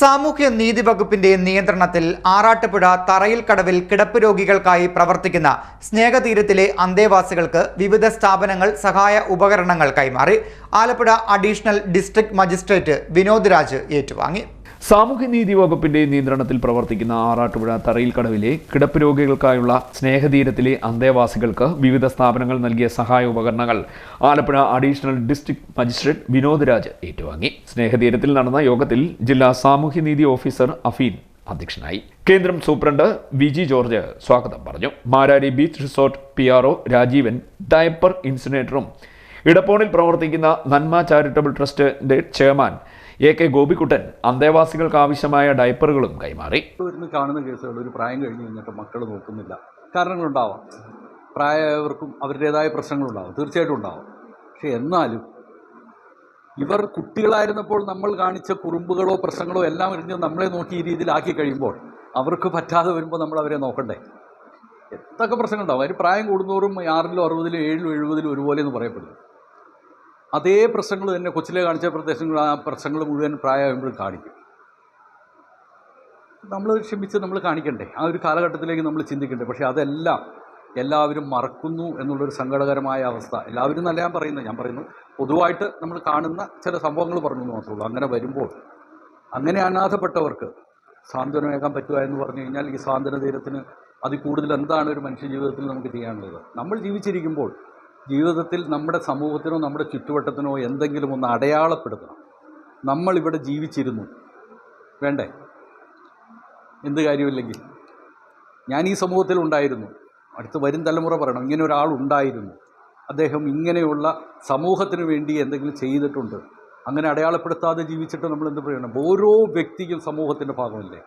സാമൂഹ്യ നീതി വകുപ്പിന്റെ നിയന്ത്രണത്തിൽ ആറാട്ടുപുഴ തറയിൽ കടവിൽ കിടപ്പ് രോഗികൾക്കായി പ്രവർത്തിക്കുന്ന സ്നേഹതീരത്തിലെ അന്തേവാസികൾക്ക് വിവിധ സ്ഥാപനങ്ങൾ സഹായ ഉപകരണങ്ങൾ കൈമാറി. Alappuzha additional district magistrate Vinod Raj ഏറ്റുവാങ്ങി. സാമൂഹ്യനീതി വകുപ്പിന്റെ നിയന്ത്രണത്തിൽ പ്രവർത്തിക്കുന്ന ആറാട്ടുപുഴ തറയിൽ കടവിലെ കിടപ്പ് രോഗികൾക്കായുള്ള സ്നേഹതീരത്തിലെ അന്തേവാസികൾക്ക് വിവിധ സ്ഥാപനങ്ങൾ നൽകിയ സഹായ ഉപകരണങ്ങൾ Alappuzha additional district magistrate Vinod Raj ഏറ്റുവാങ്ങി. സ്നേഹതീരത്തിൽ നടന്ന യോഗത്തിൽ ജില്ലാ സാമൂഹ്യനീതി ഓഫീസർ അഫീൻ അധ്യക്ഷനായി. കേന്ദ്രം സൂപ്രണ്ട് വിജി ജോർജ് സ്വാഗതം പറഞ്ഞു. Marari beach resort P R O Rajeevan diaper ഇൻസിനേറ്ററും ഇടപ്പോണിൽ പ്രവർത്തിക്കുന്ന നന്മ ചാരിറ്റബിൾ ട്രസ്റ്റിന്റെ ചെയർമാൻ എ കെ ഗോപിക്കുട്ടൻ അന്തേവാസികൾക്ക് ആവശ്യമായ ഡയപ്പറുകളും കൈമാറി. കാണുന്ന കേസുകൾ ഒരു പ്രായം കഴിഞ്ഞ് കഴിഞ്ഞിട്ട് മക്കൾ നോക്കുന്നില്ല. കാരണങ്ങളുണ്ടാവാം. പ്രായവർക്കും അവരുടേതായ പ്രശ്നങ്ങളുണ്ടാവും. തീർച്ചയായിട്ടും ഉണ്ടാവും. പക്ഷെ എന്നാലും ഇവർ കുട്ടികളായിരുന്നപ്പോൾ നമ്മൾ കാണിച്ച കുറുമ്പുകളോ പ്രശ്നങ്ങളോ എല്ലാം എറിഞ്ഞ് നമ്മളെ നോക്കി ഈ രീതിയിലാക്കി കഴിയുമ്പോൾ അവർക്ക് പറ്റാതെ വരുമ്പോൾ നമ്മൾ അവരെ നോക്കണ്ടേ? എന്തൊക്കെ പ്രശ്നങ്ങളുണ്ടാവും. അതിന് പ്രായം കൂടുന്നോറും ആറിലും അറുപതിലും ഏഴിലും എഴുപതിലും ഒരുപോലെ എന്ന് പറയപ്പെടുന്നു. അതേ പ്രശ്നങ്ങൾ തന്നെ കൊച്ചിലെ കാണിച്ച പ്രദേശങ്ങൾ ആ പ്രശ്നങ്ങൾ മുഴുവൻ പ്രായമാകുമ്പോഴും കാണിക്കും. നമ്മൾ ക്ഷമിച്ച് നമ്മൾ കാണിക്കണ്ടേ? ആ ഒരു കാലഘട്ടത്തിലേക്ക് നമ്മൾ ചിന്തിക്കണ്ടേ? പക്ഷേ അതെല്ലാം എല്ലാവരും മറക്കുന്നു എന്നുള്ളൊരു സങ്കടകരമായ അവസ്ഥ. എല്ലാവരും എന്നല്ല ഞാൻ പറയുന്നത്. ഞാൻ പറയുന്നു പൊതുവായിട്ട് നമ്മൾ കാണുന്ന ചില സംഭവങ്ങൾ പറഞ്ഞു എന്ന് മാത്രമേ ഉള്ളൂ. അങ്ങനെ വരുമ്പോൾ അങ്ങനെ അനാഥപ്പെട്ടവർക്ക് സാന്ത്വനമേക്കാൻ പറ്റുക എന്ന് പറഞ്ഞു കഴിഞ്ഞാൽ ഈ സാന്ത്വന തീരത്തിന് അതിൽ കൂടുതൽ എന്താണ് ഒരു മനുഷ്യ ജീവിതത്തിൽ നമുക്ക് ചെയ്യാനുള്ളത്? നമ്മൾ ജീവിച്ചിരിക്കുമ്പോൾ ജീവിതത്തിൽ നമ്മുടെ സമൂഹത്തിനോ നമ്മുടെ ചുറ്റുവട്ടത്തിനോ എന്തെങ്കിലും ഒന്ന് അടയാളപ്പെടുത്തണം. നമ്മളിവിടെ ജീവിച്ചിരുന്നു. വേണ്ടേ? എന്ത് കാര്യമില്ലെങ്കിൽ. ഞാൻ ഈ സമൂഹത്തിൽ ഉണ്ടായിരുന്നു. അടുത്ത് വരും തലമുറ പറയണം. ഇങ്ങനെ ഒരാൾ ഉണ്ടായിരുന്നു. അദ്ദേഹം ഇങ്ങനെയുള്ള സമൂഹത്തിന് വേണ്ടി എന്തെങ്കിലും ചെയ്തിട്ടുണ്ട്. അങ്ങനെ അടയാളപ്പെടുത്താതെ ജീവിച്ചിട്ട് നമ്മൾ എന്ത് പറയണം? ഓരോ വ്യക്തിയും സമൂഹത്തിന്റെ ഭാഗമല്ലേ?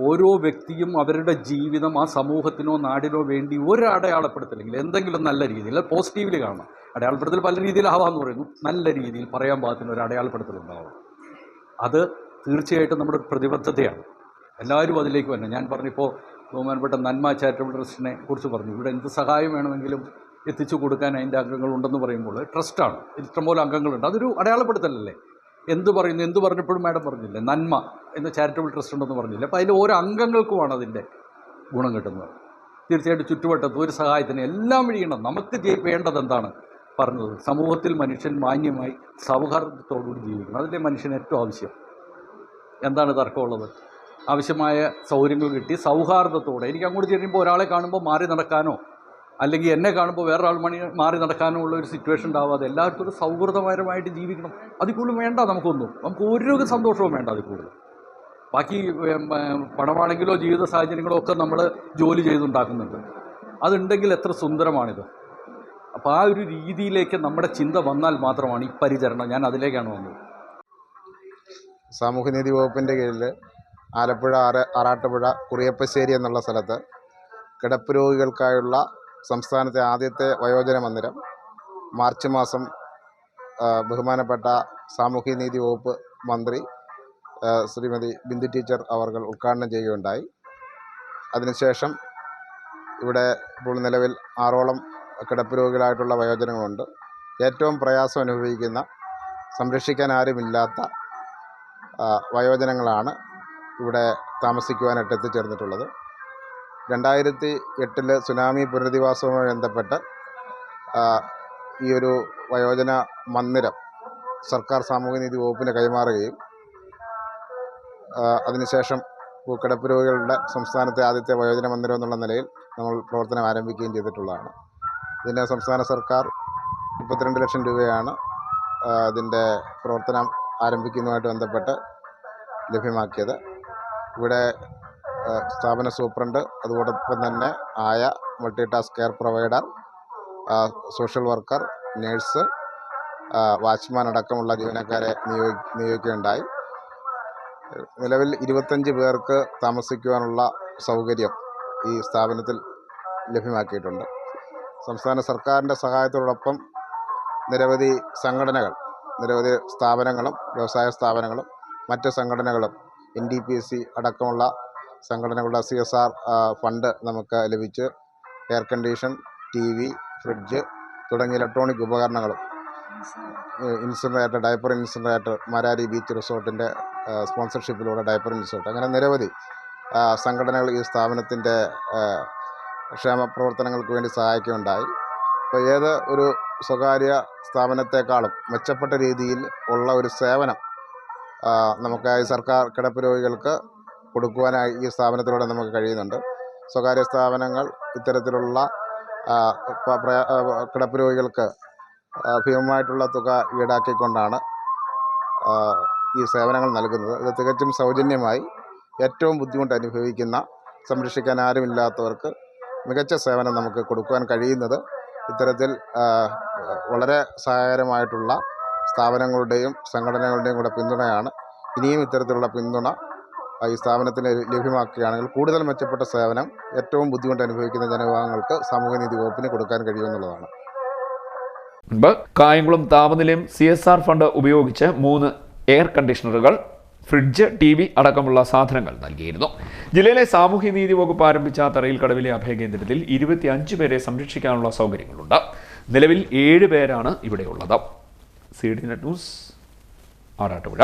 ഓരോ വ്യക്തിയും അവരുടെ ജീവിതം ആ സമൂഹത്തിനോ നാടിനോ വേണ്ടി ഒരു അടയാളപ്പെടുത്തലെങ്കിൽ എന്തെങ്കിലും നല്ല രീതിയിൽ പോസിറ്റീവ്ലി കാണണം. അടയാളപ്പെടുത്തൽ പല രീതിയിലാവാമെന്ന് പറയുന്നു. നല്ല രീതിയിൽ പറയാൻ പാകത്തിന് ഒരു അടയാളപ്പെടുത്തൽ ഉണ്ടാവണം. അത് തീർച്ചയായിട്ടും നമ്മുടെ പ്രതിബദ്ധതയാണ്. എല്ലാവരും അതിലേക്ക് വരണം. ഞാൻ പറഞ്ഞിപ്പോൾ ബഹുമാനപ്പെട്ട നന്മ ചാരിറ്റബിൾ ട്രസ്റ്റിനെ കുറിച്ച് പറഞ്ഞു. ഇവിടെ എന്ത് സഹായം വേണമെങ്കിലും എത്തിച്ചു കൊടുക്കാൻ അതിന്റെ അംഗങ്ങളുണ്ടെന്ന് പറയുമ്പോൾ ട്രസ്റ്റാണ് ഇഷ്ടംപോലെ അംഗങ്ങളുണ്ട്. അതൊരു അടയാളപ്പെടുത്തലല്ലേ? എന്ത് പറയുന്നു എന്ത് പറഞ്ഞപ്പോഴും മാഡം പറഞ്ഞില്ല നന്മ എന്ന ചാരിറ്റബിൾ ട്രസ്റ്റ് ഉണ്ടെന്ന് പറഞ്ഞില്ല അപ്പോൾ അതിൽ ഓരോ അംഗങ്ങൾക്കുമാണ് അതിന്റെ ഗുണം കിട്ടുന്നത്. തീർച്ചയായിട്ടും ചുറ്റുവട്ടത്ത് ഒരു സഹായത്തിന് എല്ലാം വഴിയണം നമുക്ക് വേണ്ടത് എന്താണ്? പറഞ്ഞത് സമൂഹത്തിൽ മനുഷ്യൻ മാന്യമായി സൗഹാർദ്ദത്തോടുകൂടി ജീവിക്കണം. അതിന്റെ മനുഷ്യന് ഏറ്റവും ആവശ്യം. എന്താണ് തർക്കമുള്ളത്? ആവശ്യമായ സൗകര്യങ്ങൾ കിട്ടി സൗഹാർദ്ദത്തോടെ. എനിക്ക് അങ്ങോട്ട് ചെല്ലുമ്പോൾ ഒരാളെ കാണുമ്പോൾ മാറി നടക്കാനോ അല്ലെങ്കിൽ എന്നെ കാണുമ്പോൾ വേറൊരാൾ മണി മാറി നടക്കാനുള്ള ഒരു സിറ്റുവേഷൻ ഉണ്ടാവാതെ എല്ലാവർക്കും ഒരു സൗഹൃദപരമായിട്ട് ജീവിക്കണം. അതിൽ കൂടുതൽ വേണ്ട നമുക്കൊന്നും. നമുക്ക് ഒരു സന്തോഷവും വേണ്ട അതിൽ കൂടുതൽ. ബാക്കി പണമാണെങ്കിലോ ജീവിത സാഹചര്യങ്ങളോ ഒക്കെ നമ്മൾ ജോലി ചെയ്തുണ്ടാക്കുന്നുണ്ട്. അതുണ്ടെങ്കിൽ എത്ര സുന്ദരമാണിത്. അപ്പോൾ ആ ഒരു രീതിയിലേക്ക് നമ്മുടെ ചിന്ത വന്നാൽ മാത്രമാണ് ഈ പരിചരണം ഞാൻ അതിലേക്കാണ് വന്നത്. സാമൂഹ്യനീതി വകുപ്പിന്റെ കീഴിൽ ആലപ്പുഴ ആറ് ആറാട്ടുപുഴ കുറിയപ്പശ്ശേരി എന്നുള്ള സ്ഥലത്ത് കിടപ്പ് രോഗികൾക്കായുള്ള സംസ്ഥാനത്തെ ആദ്യത്തെ വയോജന മന്ദിരം. മാർച്ച് മാസം ബഹുമാനപ്പെട്ട സാമൂഹ്യനീതി വകുപ്പ് മന്ത്രി ശ്രീമതി ബിന്ദു ടീച്ചർ അവർ ഉദ്ഘാടനം ചെയ്യുകയുണ്ടായി. അതിനുശേഷം ഇവിടെ ഇപ്പോൾ നിലവിൽ ആറോളം കിടപ്പ് രോഗികളായിട്ടുള്ള വയോജനങ്ങളുണ്ട്. ഏറ്റവും പ്രയാസം അനുഭവിക്കുന്ന സംരക്ഷിക്കാൻ ആരുമില്ലാത്ത വയോജനങ്ങളാണ് ഇവിടെ താമസിക്കുവാനായിട്ട് എത്തിച്ചേർന്നിട്ടുള്ളത്. രണ്ടായിരത്തി എട്ടിലെ സുനാമി പുനരധിവാസവുമായി ബന്ധപ്പെട്ട് ഈ ഒരു വയോജന മന്ദിരം സർക്കാർ സാമൂഹ്യനീതി വകുപ്പിന് കൈമാറുകയും അതിനുശേഷം കിടപ്പ് രോഗികളുടെ സംസ്ഥാനത്തെ ആദ്യത്തെ വയോജന മന്ദിരം എന്നുള്ള നിലയിൽ നമ്മൾ പ്രവർത്തനം ആരംഭിക്കുകയും ചെയ്തിട്ടുള്ളതാണ്. ഇതിന് സംസ്ഥാന സർക്കാർ മുപ്പത്തിരണ്ട് ലക്ഷം രൂപയാണ് ഇതിന്റെ പ്രവർത്തനം ആരംഭിക്കുന്നതുമായിട്ട് ബന്ധപ്പെട്ട് ലഭ്യമാക്കിയത്. ഇവിടെ സ്ഥാപന സൂപ്രണ്ട് അതോടൊപ്പം തന്നെ ആയ multi task care provider social worker nurse watchman അടക്കമുള്ള ജീവനക്കാരെ നിയോഗി നിയോഗിക്കുകയുണ്ടായി. നിലവിൽ ഇരുപത്തഞ്ച് പേർക്ക് താമസിക്കുവാനുള്ള സൗകര്യം ഈ സ്ഥാപനത്തിൽ ലഭ്യമാക്കിയിട്ടുണ്ട്. സംസ്ഥാന സർക്കാരിന്റെ സഹായത്തോടൊപ്പം നിരവധി സംഘടനകൾ നിരവധി സ്ഥാപനങ്ങളും വ്യവസായ സ്ഥാപനങ്ങളും മറ്റ് സംഘടനകളും N D P S C അടക്കമുള്ള സംഘടനകളുടെ സി എസ് ആർ ഫണ്ട് നമുക്ക് ലഭിച്ചു air condition T V fridge തുടങ്ങിയ ഇലക്ട്രോണിക് ഉപകരണങ്ങളും incinerator diaper incinerator Marari beach റിസോർട്ടിന്റെ സ്പോൺസർഷിപ്പിലൂടെ ഡയപ്പർ ഇൻസ്റ്റിറ്റ്യൂട്ട് അങ്ങനെ നിരവധി സംഘടനകൾ ഈ സ്ഥാപനത്തിന്റെ ക്ഷേമ പ്രവർത്തനങ്ങൾക്ക് വേണ്ടി സഹായിക്കുകയുണ്ടായി. അപ്പോൾ ഏത് ഒരു സ്വകാര്യ സ്ഥാപനത്തെക്കാളും മെച്ചപ്പെട്ട രീതിയിൽ ഉള്ള ഒരു സേവനം നമുക്ക് ഈ സർക്കാർ കിടപ്പ് രോഗികൾക്ക് കൊടുക്കുവാനായി ഈ സ്ഥാപനത്തിലൂടെ നമുക്ക് കഴിയുന്നുണ്ട്. സ്വകാര്യ സ്ഥാപനങ്ങൾ ഇത്തരത്തിലുള്ള കിടപ്പ് രോഗികൾക്ക് ഭീമമായിട്ടുള്ള തുക ഈടാക്കിക്കൊണ്ടാണ് ഈ സേവനങ്ങൾ നൽകുന്നത്. ഇത് തികച്ചും സൗജന്യമായി ഏറ്റവും ബുദ്ധിമുട്ട് അനുഭവിക്കുന്ന സംരക്ഷിക്കാൻ ആരുമില്ലാത്തവർക്ക് മികച്ച സേവനം നമുക്ക് കൊടുക്കുവാൻ കഴിയുന്നത് ഇത്തരത്തിൽ വളരെ സഹായകരമായിട്ടുള്ള സ്ഥാപനങ്ങളുടെയും സംഘടനകളുടെയും കൂടെ പിന്തുണയാണ്. ഇനിയും ഇത്തരത്തിലുള്ള പിന്തുണ ഈ സ്ഥാപനത്തിന് ലഭ്യമാക്കുകയാണെങ്കിൽ കൂടുതൽ മെച്ചപ്പെട്ട സേവനം ഏറ്റവും ബുദ്ധിമുട്ട് അനുഭവിക്കുന്ന ജനവിഭാഗങ്ങൾക്ക് സാമൂഹ്യനീതി വകുപ്പിന് കൊടുക്കാൻ കഴിയുമെന്നുള്ളതാണ്. മുൻപ് കായംകുളം താപനിലയും സി എസ് ആർ ഫണ്ട് ഉപയോഗിച്ച് മൂന്ന് എയർ കണ്ടീഷണറുകൾ ഫ്രിഡ്ജ് ടി വി അടക്കമുള്ള സാധനങ്ങൾ നൽകിയിരുന്നു. ജില്ലയിലെ സാമൂഹ്യനീതി വകുപ്പ് ആരംഭിച്ച തറയിൽ കടവിലെ അഭയകേന്ദ്രത്തിൽ ഇരുപത്തിയഞ്ച് പേരെ സംരക്ഷിക്കാനുള്ള സൗകര്യങ്ങളുണ്ട്. നിലവിൽ ഏഴ് പേരാണ് ഇവിടെയുള്ളത്. C D net news Arattupuzha.